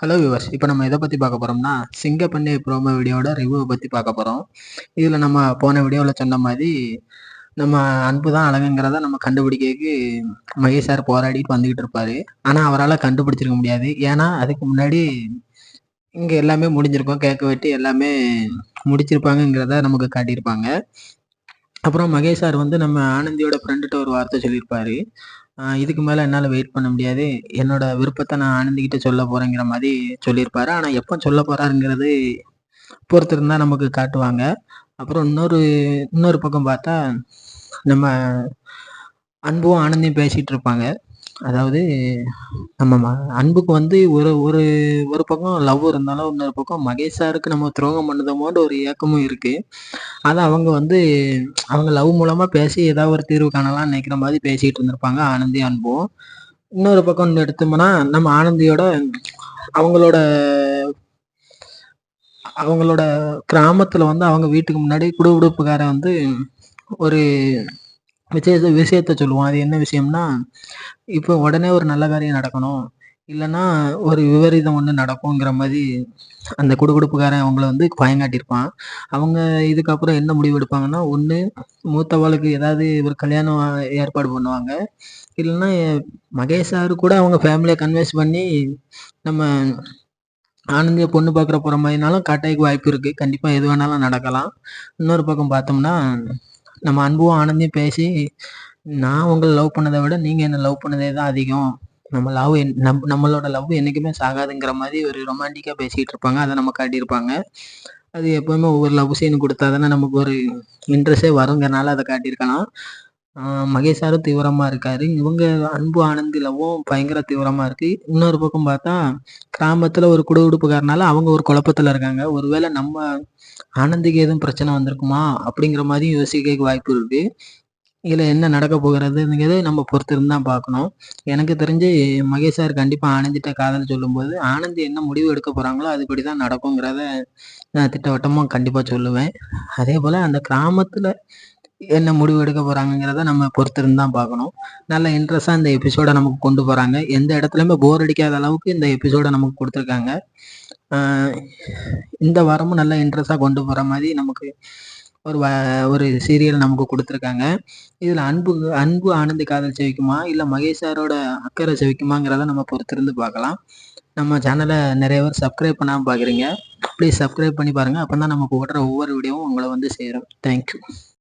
Hello viewers இப்போ நம்ம எதை பற்றி பார்க்க போகிறோம்னா சிங்கப்பண்ணி ப்ரோமோ வீடியோட ரிவ்யூவை பற்றி பார்க்க போகிறோம் இதில் நம்ம போன வீடியோவில் சொன்ன மாதிரி நம்ம அன்பு தான் அழகுங்கிறத நம்ம கண்டுபிடிக்கிறதுக்கு மகேஷ் சார் போராடிட்டு வந்துக்கிட்டு இருப்பார். ஆனால் அவரால் கண்டுபிடிச்சிருக்க முடியாது. ஏன்னா அதுக்கு முன்னாடி இங்கே எல்லாமே முடிஞ்சிருக்கும். கேட்க வெட்டி எல்லாமே முடிச்சிருப்பாங்கங்கிறத நமக்கு காட்டியிருப்பாங்க. அப்புறம் மகேஷ் சார் வந்து நம்ம ஆனந்தியோட ஃப்ரெண்டுகிட்ட ஒரு வார்த்தை சொல்லியிருப்பாரு. இதுக்கு மேலே என்னால் வெயிட் பண்ண முடியாது. என்னோட விருப்பத்தை நான் ஆனந்திக்கிட்ட சொல்ல போகிறேங்கிற மாதிரி சொல்லியிருப்பாரு. ஆனால் எப்போ சொல்ல போகிறாருங்கிறது பொறுத்திருந்தால் நமக்கு காட்டுவாங்க. அப்புறம் இன்னொரு இன்னொரு பக்கம் பார்த்தா நம்ம அன்பும் ஆனந்தியும் பேசிகிட்டு இருப்பாங்க. அதாவது நம்ம அன்புக்கு வந்து ஒரு ஒரு ஒரு பக்கம் லவ் இருந்தாலும் இன்னொரு பக்கம் மகேஷ் சாருக்கு நம்ம துரோகம் பண்ணுதோமோன்ற ஒரு ஏக்கமும் இருக்குது அதை அவங்க வந்து அவங்க லவ் மூலமாக பேசி ஏதாவது ஒரு தீர்வு காணலாம் நினைக்கிற மாதிரி பேசிக்கிட்டு இருந்திருப்பாங்க ஆனந்தி அன்பும். இன்னொரு பக்கம் எடுத்தோம்னா நம்ம ஆனந்தியோட அவங்களோட அவங்களோட கிராமத்தில் வந்து அவங்க வீட்டுக்கு முன்னாடி குடுகுடுப்புக்காரன் வந்து ஒரு விஷயத்த விஷயத்த சொல்லுவோம். அது என்ன விஷயம்னா இப்போ உடனே ஒரு நல்ல காரியம் நடக்கணும். இல்லைன்னா ஒரு விபரீதம் ஒன்று நடக்குங்கிற மாதிரி அந்த குடுகுடுப்புக்காரன் அவங்கள வந்து பயங்காட்டியிருப்பான். அவங்க இதுக்கப்புறம் என்ன முடிவு எடுப்பாங்கன்னா ஒன்று மூத்தவளுக்கு ஏதாவது ஒரு கல்யாணம் ஏற்பாடு பண்ணுவாங்க. இல்லைன்னா மகேஷ் சார் கூட அவங்க ஃபேமிலியை கன்வின்ஸ் பண்ணி நம்ம ஆனந்தியை பொண்ணு பார்க்குற போகிற மாதிரினாலும் காட்டாய்க்கு வாய்ப்பு இருக்குது கண்டிப்பாக எது வேணாலும் நடக்கலாம். இன்னொரு பக்கம் பார்த்தோம்னா நம்ம அன்பும் ஆனந்தையும் பேசி நான் உங்களை லவ் பண்ணதை விட நீங்கள் என்ன லவ் பண்ணதே தான் அதிகம். நம்ம லவ் நம் நம்மளோட லவ் என்றைக்குமே சாகாதுங்கிற மாதிரி ஒரு ரொமான்டிக்காக பேசிகிட்டு இருப்பாங்க. அதை நம்ம காட்டியிருப்பாங்க. அது எப்போவுமே ஒவ்வொரு லவ் சீன் கொடுத்தா தானே நமக்கு ஒரு இன்ட்ரெஸ்டே வருங்கிறனால அதை காட்டியிருக்கலாம். மகேஷ் சாரும் தீவிரமாக இருக்கார். இவங்க அன்பு ஆனந்திலவும் பயங்கர தீவிரமாக இருக்குது இன்னொரு பக்கம் பார்த்தா கிராமத்தில் ஒரு குடுகுடுப்புக்காரனால அவங்க ஒரு குழப்பத்தில் இருக்காங்க. ஒருவேளை நம்ம ஆனந்திக்கு எதுவும் பிரச்சனை வந்திருக்குமா? அப்படிங்கிற மாதிரி யோசிக்க வாய்ப்பு இருக்குது இதில் என்ன நடக்க போகிறதுங்கிறது நம்ம பொறுத்திருந்து தான் பார்க்கணும். எனக்கு தெரிஞ்சு மகேஷ் சார் கண்டிப்பாக ஆனந்திட்ட காதல் சொல்லும்போது ஆனந்தி என்ன முடிவு எடுக்க போகிறாங்களோ அதுபடி தான் நடக்குங்கிறத நான் திட்டவட்டமாக கண்டிப்பாக சொல்லுவேன். அதே போல் அந்த கிராமத்தில் என்ன முடிவு எடுக்க போகிறாங்கங்கிறத நம்ம பொறுத்திருந்து தான் பார்க்கணும். நல்ல இன்ட்ரெஸ்டாக இந்த எபிசோடை நமக்கு கொண்டு போகிறாங்க எந்த இடத்துலையுமே போர் அடிக்காத அளவுக்கு இந்த எபிசோடை நமக்கு கொடுத்துருக்காங்க. இந்த வாரமும் நல்ல இன்ட்ரெஸ்டாக கொண்டு போகிற மாதிரி நமக்கு ஒரு ஒரு சீரியல் நமக்கு கொடுத்துருக்காங்க. இதில் அன்பு அன்பு ஆனந்தி காதல் செவிக்குமா? இல்லை மகேஷ் சாரோட அக்கறை செவிக்குமாங்கிறத நம்ம பொறுத்திருந்து பார்க்கலாம். நம்ம சேனலை நிறைய பேர் சப்ஸ்கிரைப் பண்ணாமல் பார்க்குறீங்க. ப்ளீஸ் சப்ஸ்கிரைப் பண்ணி பாருங்கள் அப்போ தான் நம்ம போடுற ஒவ்வொரு வீடியோவும் உங்களை வந்து சேரும். தேங்க்யூ